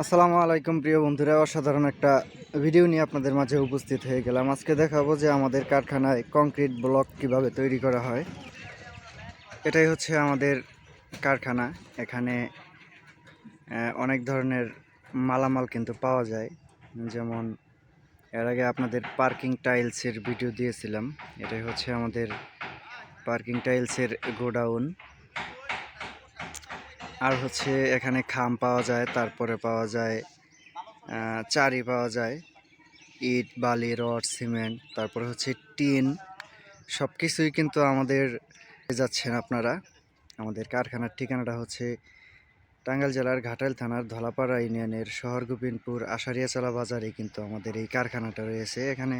আসসালামু আলাইকুম, প্রিয় বন্ধুরা। অসাধারণ একটা ভিডিও নিয়ে আপনাদের মাঝে উপস্থিত হয়ে গেলাম। আজকে দেখাবো যে আমাদের কারখানায় কংক্রিট ব্লক কীভাবে তৈরি করা হয়। এটাই হচ্ছে আমাদের কারখানা। এখানে অনেক ধরনের মালামাল কিন্তু পাওয়া যায়। যেমন, এর আগে আপনাদের পার্কিং টাইলসের ভিডিও দিয়েছিলাম। এটাই হচ্ছে আমাদের পার্কিং টাইলসের গোডাউন। আর হচ্ছে এখানে খাম পাওয়া যায়, তারপরে পাওয়া যায় চারি পাওয়া যায়, ইট, বালি, রড, সিমেন্ট, তারপরে হচ্ছে টিন সব কিছুই কিন্তু আমাদের যাচ্ছেন আপনারা। আমাদের কারখানার ঠিকানাটা হচ্ছে টাঙ্গাইল জেলার ঘাটাইল থানার ধলাপাড়া ইউনিয়নের শহর গোবিন্দপুর আশারিয়াচালা বাজারে কিন্তু আমাদের এই কারখানাটা রয়েছে। এখানে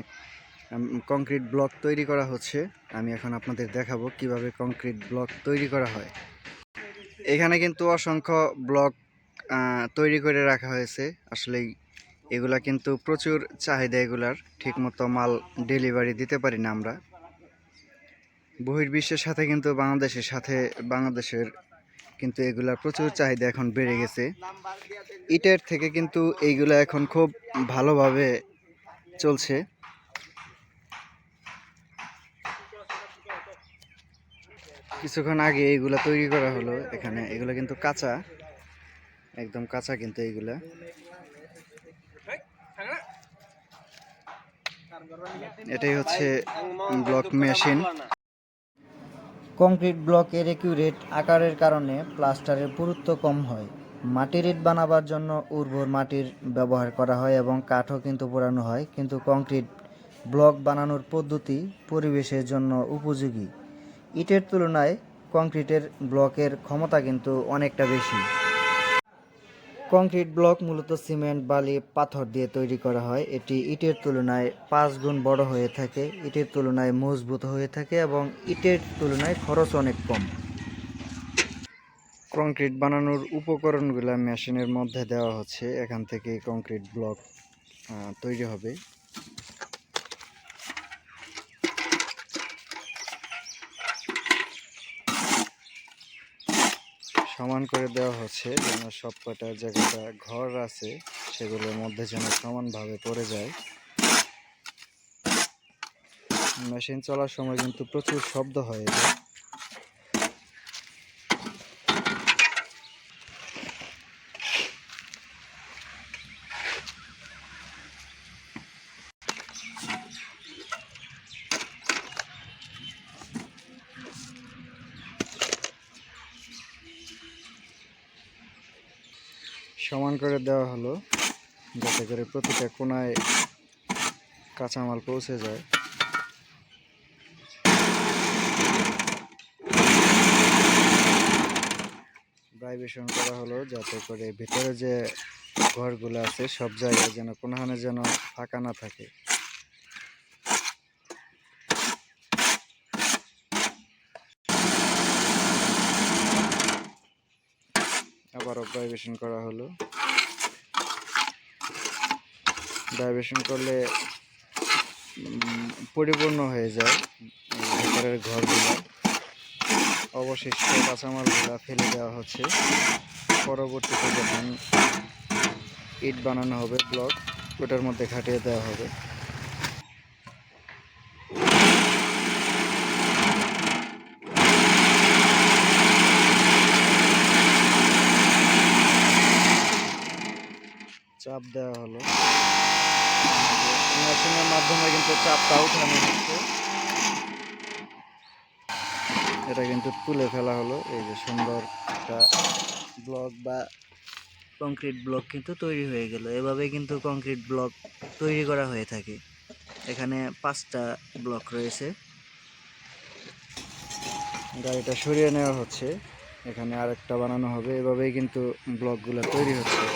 কংক্রিট ব্লক তৈরি করা হচ্ছে। আমি এখন আপনাদের দেখাবো কীভাবে কংক্রিট ব্লক তৈরি করা হয়। এখানে কিন্তু অসংখ্য ব্লক তৈরি করে রাখা হয়েছে। আসলেই এগুলা কিন্তু প্রচুর চাহিদা এগুলার। ঠিকমতো মাল ডেলিভারি দিতে পারি না আমরা। বহির্বিশ্বের সাথে কিন্তু বাংলাদেশের সাথে, বাংলাদেশের কিন্তু এগুলার প্রচুর চাহিদা এখন বেড়ে গেছে। ইটের থেকে কিন্তু এইগুলা এখন খুব ভালোভাবে চলছে। কিছুক্ষণ আগে এইগুলা তৈরি করা হলো এখানে। এগুলো কিন্তু কাঁচা। একদম কাঁচা কিন্তু এইগুলা। এটাই হচ্ছে ব্লক মেশিন। কংক্রিট ব্লকের একিউরেট আকারের কারণে প্লাস্টারের পুরুত্ব কম হয়। মাটির ইট বানাবার জন্য উর্বর মাটির ব্যবহার করা হয় এবং কাঠও কিন্তু পোড়ানো হয়। কিন্তু কংক্রিট ব্লক বানানোর পদ্ধতি পরিবেশের জন্য উপযোগী। ইটের তুলনায় কংক্রিটের ব্লকের ক্ষমতা কিন্তু অনেকটা বেশি। কংক্রিট ব্লক মূলত সিমেন্ট, বালি, পাথর দিয়ে তৈরি করা হয়। এটি ইটের তুলনায় পাঁচ গুণ বড় হয়ে থাকে, ইটের তুলনায় মজবুত হয়ে থাকে এবং ইটের তুলনায় খরচ অনেক কম। কংক্রিট বানানোর উপকরণগুলো মেশিনের মধ্যে দেওয়া হচ্ছে। এখান থেকে কংক্রিট ব্লক তৈরি হবে। সমান করে দেওয়া হচ্ছে যেন সব কটা জায়গাটা ঘর আছে, সেগুলোর মধ্যে যেন সমানভাবে পড়ে যায়। মেশিন চলার সময় কিন্তু প্রচুর শব্দ হয় সমান করে দেওয়া হলো, যাতে করে প্রতিটা কোনায় কাঁচামাল পৌঁছে যায়। ভাইব্রেশন করা হলো যাতে করে ভিতরে যে ঘরগুলো আছে, সব জায়গায় যেন কোনোখানে যেন ফাঁকা না থাকে। আবারও ভাইব্রেশন করা হলো। ভাইব্রেশন করলে পরিপূর্ণ হয়ে যায় ঘরগুলো। অবশিষ্ট কাঁচামালগুলো ফেলে দেওয়া হচ্ছে। পরবর্তীতে যখন ইট বানানো হবে, ব্লক, ওটার মধ্যে খাটিয়ে দেওয়া হবে। চাপ দেওয়া হলো। মেশিনের মাধ্যমে কিন্তু চাপটা উঠানো হচ্ছে। এটা কিন্তু তুলে ফেলা হলো। এই যে সুন্দর একটা ব্লক বা কংক্রিট ব্লক কিন্তু তৈরি হয়ে গেল। এভাবে কিন্তু কংক্রিট ব্লক তৈরি করা হয়ে থাকে। এখানে পাঁচটা ব্লক রয়েছে। গাড়িটা সরিয়ে নেওয়া হচ্ছে। এখানে আরেকটা বানানো হবে। এভাবেই কিন্তু ব্লকগুলো তৈরি হচ্ছে।